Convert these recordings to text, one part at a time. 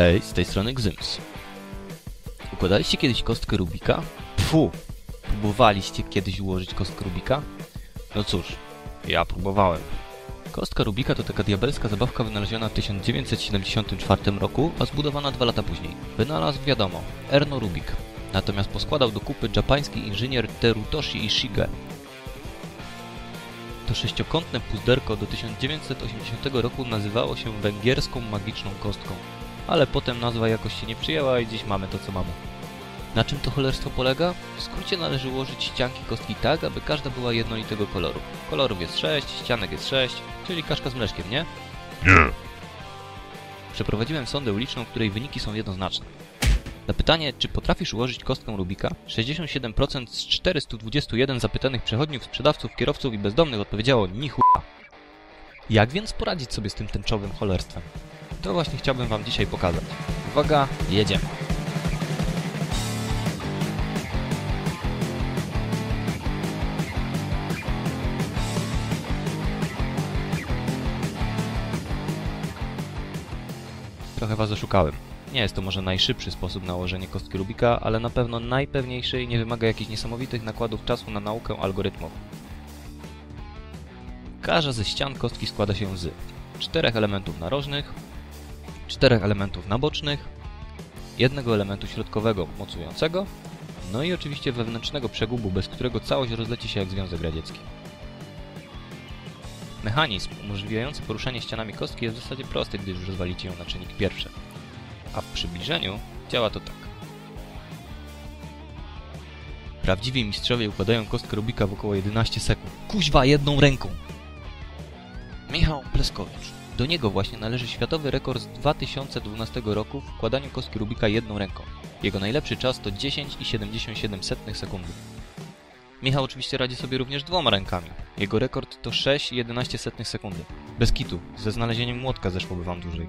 Hej, z tej strony Gzyms. Układaliście kiedyś kostkę Rubika? Pfu! Próbowaliście kiedyś ułożyć kostkę Rubika? No cóż, ja próbowałem. Kostka Rubika to taka diabelska zabawka wynaleziona w 1974 roku, a zbudowana dwa lata później. Wynalazł wiadomo, Erno Rubik. Natomiast poskładał do kupy japoński inżynier Terutoshi Ishige. To sześciokątne puzderko do 1980 roku nazywało się węgierską magiczną kostką. Ale potem nazwa jakoś się nie przyjęła i dziś mamy to co mamy. Na czym to cholerstwo polega? W skrócie należy ułożyć ścianki kostki tak, aby każda była jednolitego koloru. Kolorów jest 6, ścianek jest 6, czyli kaszka z mleczkiem, nie? Nie. Przeprowadziłem sondę uliczną, której wyniki są jednoznaczne. Na pytanie, czy potrafisz ułożyć kostkę Rubika, 67% z 421 zapytanych przechodniów, sprzedawców, kierowców i bezdomnych odpowiedziało ni chuja. Jak więc poradzić sobie z tym tęczowym cholerstwem? To właśnie chciałbym wam dzisiaj pokazać. Uwaga, jedziemy. Trochę was oszukałem. Nie jest to może najszybszy sposób na ułożenie kostki Rubika, ale na pewno najpewniejszy i nie wymaga jakichś niesamowitych nakładów czasu na naukę algorytmów. Każda ze ścian kostki składa się z czterech elementów narożnych, czterech elementów nabocznych, jednego elementu środkowego mocującego, no i oczywiście wewnętrznego przegubu, bez którego całość rozleci się jak Związek Radziecki. Mechanizm umożliwiający poruszanie ścianami kostki jest w zasadzie prosty, gdyż rozwalicie ją na czynniki pierwsze. A w przybliżeniu działa to tak. Prawdziwi mistrzowie układają kostkę Rubika w około 11 sekund. Kuźwa jedną ręką! Michał Pleskowicz. Do niego właśnie należy światowy rekord z 2012 roku w układaniu kostki Rubika jedną ręką. Jego najlepszy czas to 10,77 sekundy. Michał oczywiście radzi sobie również dwoma rękami. Jego rekord to 6,11 sekundy. Bez kitu, ze znalezieniem młotka zeszłoby wam dłużej.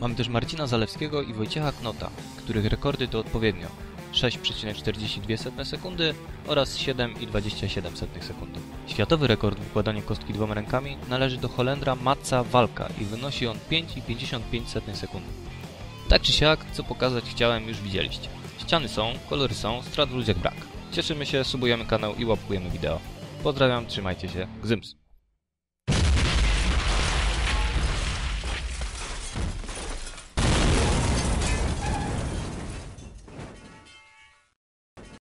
Mamy też Marcina Zalewskiego i Wojciecha Knota, których rekordy to odpowiednio 6,42 sekundy oraz 7,27 sekundy. Światowy rekord w układaniu kostki dwoma rękami należy do Holendra Matza Walka i wynosi on 5,55 sekundy. Tak czy siak, co pokazać chciałem już widzieliście. Ściany są, kolory są, strat w ludziach brak. Cieszymy się, subujemy kanał i łapkujemy wideo. Pozdrawiam, trzymajcie się, Gzyms!